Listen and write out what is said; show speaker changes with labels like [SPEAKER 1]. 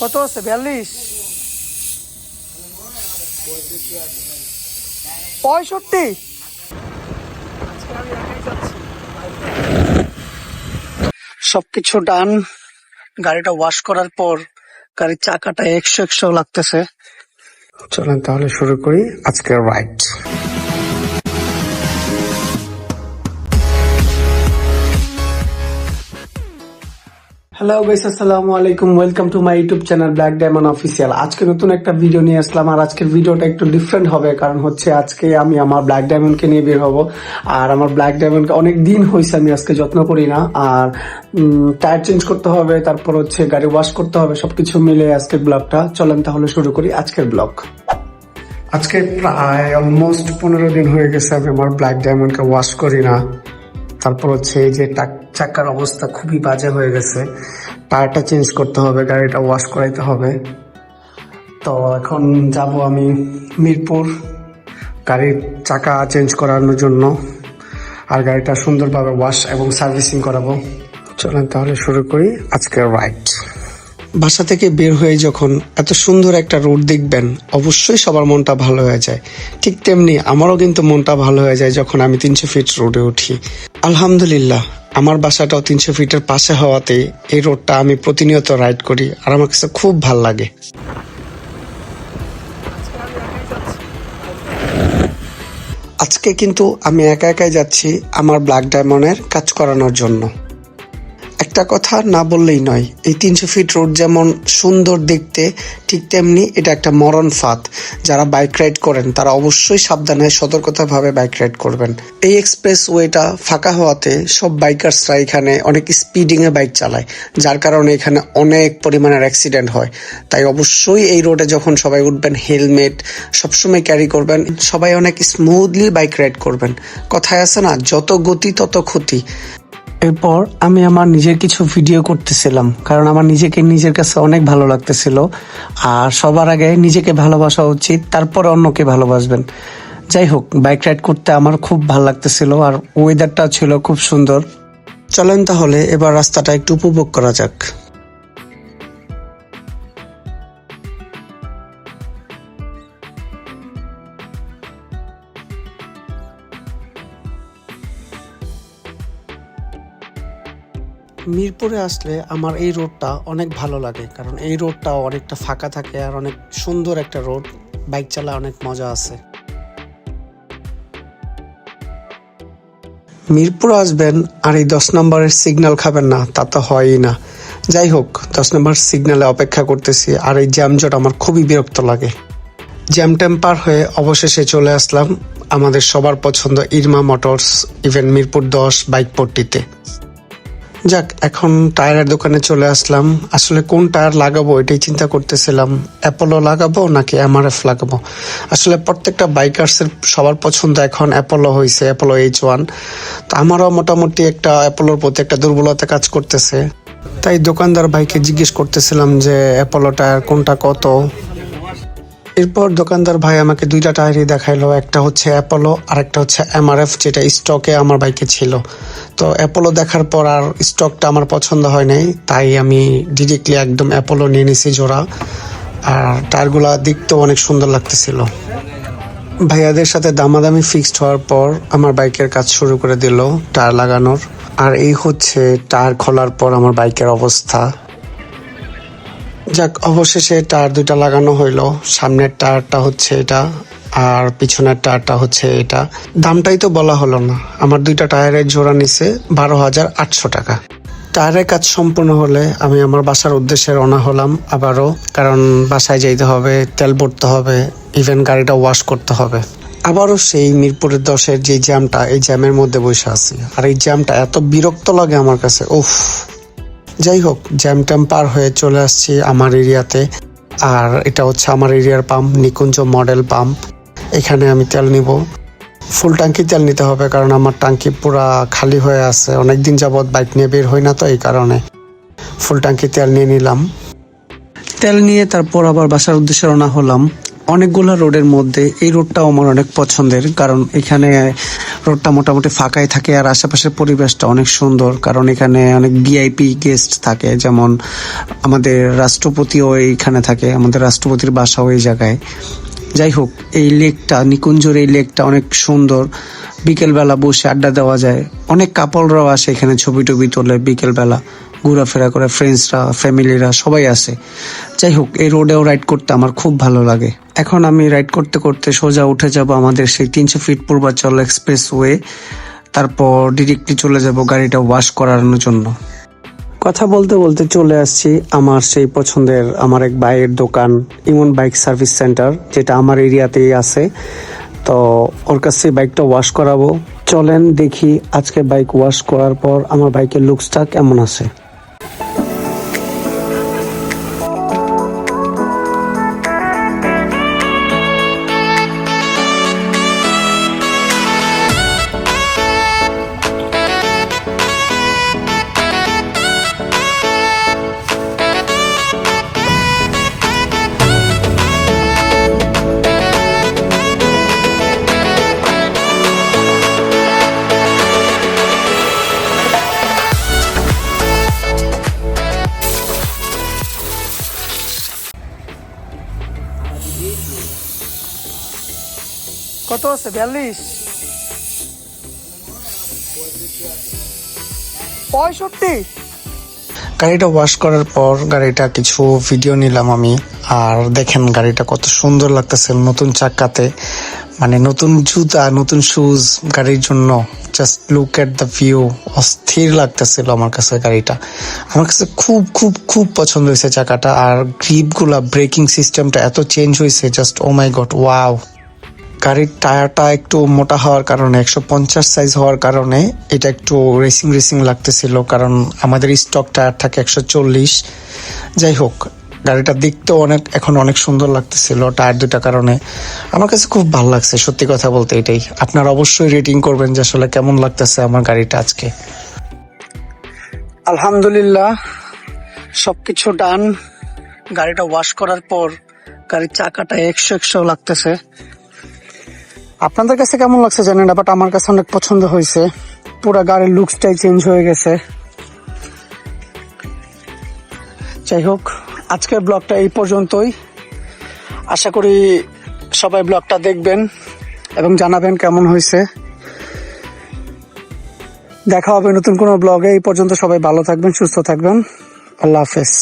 [SPEAKER 1] কত আছে? বিয়াল্লিশ। পঁয়ষট্টি। সবকিছু ডান। গাড়িটা ওয়াশ করার পর গাড়ির চাকাটা একশো একশো লাগতেছে।
[SPEAKER 2] চলেন তাহলে শুরু করি আজকের রাইড
[SPEAKER 1] হ্যালো গাইস আসসালামু আলাইকুম welcome to my YouTube channel black diamond official আজকে নতুন একটা ভিডিও নিয়ে আসলাম আর আজকের ভিডিওটা একটু ডিফারেন্ট হবে, কারণ হচ্ছে আজকে আমি আমার ব্ল্যাক ডায়মন্ডকে নিয়ে বের হব। আর আমার ব্ল্যাক ডায়মন্ডকে অনেক দিন হয়েছে আমি আজকে যত্ন করি না। আর টায়ার চেঞ্জ করতে হবে, তারপর হচ্ছে গাড়ি ওয়াশ করতে হবে, সবকিছু মিলে আজকের ব্লগটা চলেন তাহলে শুরু করি আজকের ব্লগ
[SPEAKER 2] আজকে প্রায় অলমোস্ট পনেরো দিন হয়ে গেছে আমি আমার ব্ল্যাক ডায়মন্ডকে ওয়াশ করি না। তারপর হচ্ছে এই যে চাকার অবস্থা খুবই বাজে হয়ে গেছে। টায়ারটা চেঞ্জ করতে হবে, গাড়িটা ওয়াশ করাইতে হবে। তো এখন যাব আমি মিরপুর। গাড়ির চাকা চেঞ্জ করানোর জন্য আর গাড়িটা সুন্দরভাবে ওয়াশ এবং সার্ভিসিং করাবো। চলেন তাহলে শুরু করি আজকের রাইড বাসা থেকে বের হয়ে যখন এত সুন্দর একটা রোড দেখবেন, অবশ্যই সবার মনটা ভালো হয়ে যায়। ঠিক তেমনি আমারও কিন্তু মনটা ভালো হয়ে যায় যখন আমি তিনশো ফিট রোডে উঠি। আলহামদুলিল্লাহ, আমার বাসাটাও তিনশো ফিটের পাশে হওয়াতে এই রোডটা আমি প্রতিনিয়ত রাইড করি আর আমার কাছে খুব ভালো লাগে। আজকে কিন্তু আমি একা একাই যাচ্ছি আমার ব্ল্যাক ডায়মন্ডের কাজ করানোর জন্য। একটা কথা না বললেই নয়। এই তিনশো ফিট রোড যেমন সুন্দর দেখতে, ঠিক তেমনি এটা একটা মরণ ফাঁদ। যারা বাইক রাইড করেন, তারা অবশ্যই সাবধানে, সতর্কতাভাবে বাইক রাইড করবেন। এই এক্সপ্রেস ওয়েটা ফাঁকা হওয়াতে সব বাইকার্সরা এখানে অনেক স্পিডিংয়ে বাইক চালায়, যার কারণে এখানে অনেক পরিমাণের অ্যাক্সিডেন্ট হয়। তাই অবশ্যই এই রোডে যখন সবাই উঠবেন, হেলমেট সবসময় ক্যারি করবেন, সবাই অনেক স্মুথলি বাইক রাইড করবেন। কথায় আছে না, যত গতি তত ক্ষতি।
[SPEAKER 1] এরপর আমি আমার নিজের কিছু ভিডিও করতেছিলাম, কারণ আমার নিজেকে নিজের কাছে অনেক ভালো লাগতেছিল। আর সবার আগে নিজেকে ভালোবাসা উচিত, তারপর অন্যকে ভালোবাসবেন। যাই হোক বাইক রাইড করতে আমার খুব ভালো লাগতেছিল আর ওয়েদারটা ছিল খুব সুন্দর।
[SPEAKER 2] চলেন তাহলে, এবার রাস্তাটা একটু উপভোগ করা যাক।
[SPEAKER 1] মিরপুরে আসলে আমার এই রোডটা অনেক ভালো লাগে, কারণ এই রোডটাও অনেকটা ফাঁকা থাকে আর অনেক সুন্দর একটা রোড, বাইক চালা অনেক মজা আছে।
[SPEAKER 2] মিরপুর আসবেন আর এই দশ নম্বরের সিগন্যাল খাবেন না, তা তো হয়ই না। যাই হোক, দশ নম্বর সিগন্যালে অপেক্ষা করতেছি আর এই জ্যামজট আমার খুবই বিরক্ত লাগে। জ্যাম টেম্পার হয়ে অবশেষে চলে আসলাম আমাদের সবার পছন্দ ইরমা মোটরস, ইভেন মিরপুর দশ বাইক পট্টিতে যাক, এখন টায়ারের দোকানে চলে আসলাম। আসলে কোন টায়ার লাগাবো এটাই চিন্তা করতেছিলাম। অ্যাপোলো লাগাবো নাকি এমআরএফ লাগাবো? আসলে প্রত্যেকটা বাইকার্সের সবার পছন্দ এখন অ্যাপোলো হয়েছে অ্যাপোলো এইচ ওয়ান তো আমারও মোটামুটি একটা অ্যাপোলোর প্রতি একটা দুর্বলতা কাজ করতেছে। তাই দোকানদার ভাইকে জিজ্ঞেস করতেছিলাম যে অ্যাপোলো টায়ার কোনটা কত? এরপর দোকানদার ভাই আমাকে দুইটা টায়ারই দেখাইলো, একটা হচ্ছে অ্যাপোলো আর একটা হচ্ছে এমআরএফ যেটা স্টকে আমার বাইকে ছিল। তো অ্যাপোলো দেখার পর আর স্টকটা আমার পছন্দ হয় নাই, তাই আমি ডিরেক্টলি একদম অ্যাপোলো নিয়ে নিছি জোড়া। আর টায়ারগুলা দেখতেও অনেক সুন্দর লাগতেছিল। ভাইয়াদের সাথে দামাদামি ফিক্সড হওয়ার পর আমার বাইকের কাজ শুরু করে দিল টায়ার লাগানোর। আর এই হচ্ছে টায়ার খোলার পর আমার বাইকের অবস্থা। যাক, অবশেষে টায়ার দুইটা লাগানো হইল। সামনের টায়ারটা হচ্ছে এটা, আর পিছনের টায়ারটা হচ্ছে এটা। দামটাই তো বলা হলো না। আমার দুইটা টায়ারের জোড়া নিছে বারো হাজার আটশো টাকা। টায়ারের কাজ সম্পূর্ণ হলে আমি আমার বাসার উদ্দেশ্যে রওনা হলাম আবারও, কারণ বাসায় যাইতে হবে, তেল ভরতে হবে ইভেন গাড়িটা ওয়াশ করতে হবে। আবারও সেই মিরপুরের দশের যে জ্যামটা, এই জ্যামের মধ্যে বসে আছি। আর এই জ্যামটা এত বিরক্ত লাগে আমার কাছে, উফ। যাই হোক জ্যাম ট্যাম পার হয়ে চলে আসছি আমার এরিয়াতে। আর এটা হচ্ছে আমার এরিয়ার পাম্প, নিকুঞ্জ মডেল পাম্প। এখানে আমি তেল নিব। ফুল ট্যাঙ্কি তেল নিতে হবে কারণ আমার ট্যাঙ্কি পুরা খালি হয়ে আছে। অনেক দিন যাবৎ বাইক নিয়ে বের হই না তো এই কারণে ফুল ট্যাঙ্কি তেল নিয়ে নিলাম।
[SPEAKER 1] তেল নিয়ে তারপর আবার বাসার উদ্দেশ্যে রওনা হলাম। অনেকগুলো রোডের মধ্যে এই রোডটাও আমার অনেক পছন্দের কারণ এখানে
[SPEAKER 2] রোডটা মোটামুটি ফাঁকাই থাকে আর আশেপাশের পরিবেশটা অনেক সুন্দর, কারণ এখানে অনেক ভিআইপি গেস্ট থাকে, যেমন আমাদের রাষ্ট্রপতিও এইখানে থাকে, আমাদের রাষ্ট্রপতির বাসাও এই জায়গায়। যাই হোক, এই লেকটা, নিকুঞ্জর এই লেকটা অনেক সুন্দর। বিকেলবেলা বসে আড্ডা দেওয়া যায়। অনেক কাপলরাও আসে এখানে ছবি টবি তোলে বিকেলবেলা। ঘোরাফেরা করে ফ্রেন্ডসরা ফ্যামিলিরা সবাই আসে। যাই হোক, এই রোডেও রাইড করতে আমার খুব ভালো লাগে। এখন আমি রাইড করতে করতে সোজা উঠে যাব আমাদের সেই তিনশো ফিট পূর্বাচল এক্সপ্রেস ওয়ে তারপর ডিরেক্টলি চলে যাব গাড়িটা ওয়াশ করানোর জন্য। কথা বলতে বলতে চলে আসছি আমার সেই পছন্দের, আমার এক বাইয়ের দোকান, ইমন বাইক সার্ভিস সেন্টার, যেটা আমার এরিয়াতেই আছে। তো ওর কাছে বাইকটা ওয়াশ করাবো। চলেন দেখি আজকে বাইক ওয়াশ করার পর আমার বাইকের লুকসটা কেমন আছে। কত আছে? বিয়াল্লিশ। পঁয়ষট্টি। গাড়িটা ওয়াশ করার পর গাড়িটা কিছু ভিডিও নিলাম আমি। আর দেখেন গাড়িটা কত সুন্দর লাগতেছে নতুন চাকাতে। মানে নতুন জুতা, নতুন শুজ গাড়ির জন্য। Just look at the view অস্থির লাগতেছিল আমার কাছে গাড়িটা। আমার কাছে খুব খুব খুব পছন্দ হয়েছে চাকাটা। আর গ্রিপগুলা ব্রেকিং সিস্টেমটা এত চেঞ্জ হয়েছে। Just oh my god wow গাড়ির টায়ারটা একটু মোটা হওয়ার কারণে, একশো পঞ্চাশ সাইজ হওয়ার কারণে এটা একটু রেসিং রেসিং লাগতেছিল। কারণ আমাদের স্টক টায়ার থাকে একশো চল্লিশ। যাই হোক গাড়িটা দেখতেও অনেক, এখন অনেক সুন্দর লাগতেছিল টায়ার দুটা কারণে। আমার কাছে খুব ভালো লাগছে, সত্যি কথা বলতে এটাই। আপনার অবশ্যই রেটিং করবেন যে আসলে কেমন লাগতেছে আমার গাড়িটা আজকে। আলহামদুলিল্লাহ, সবকিছু ডান গাড়িটা ওয়াশ করার পর গাড়ির চাকাটা একশো একশো লাগতেছে। আপনাদের কাছে কেমন লাগছে জানেন? না বাট আমার কাছে অনেক পছন্দ হয়েছে। পুরো গাড়ির লুকসটাই চেঞ্জ হয়ে গেছে। যাই হোক, আজকের ব্লগটা এই পর্যন্তই। আশা করি সবাই ব্লগটা দেখবেন এবং জানাবেন কেমন হয়েছে। দেখা হবে নতুন কোনো ব্লগে এই পর্যন্ত সবাই ভালো থাকবেন, সুস্থ থাকবেন। আল্লাহ হাফেজ।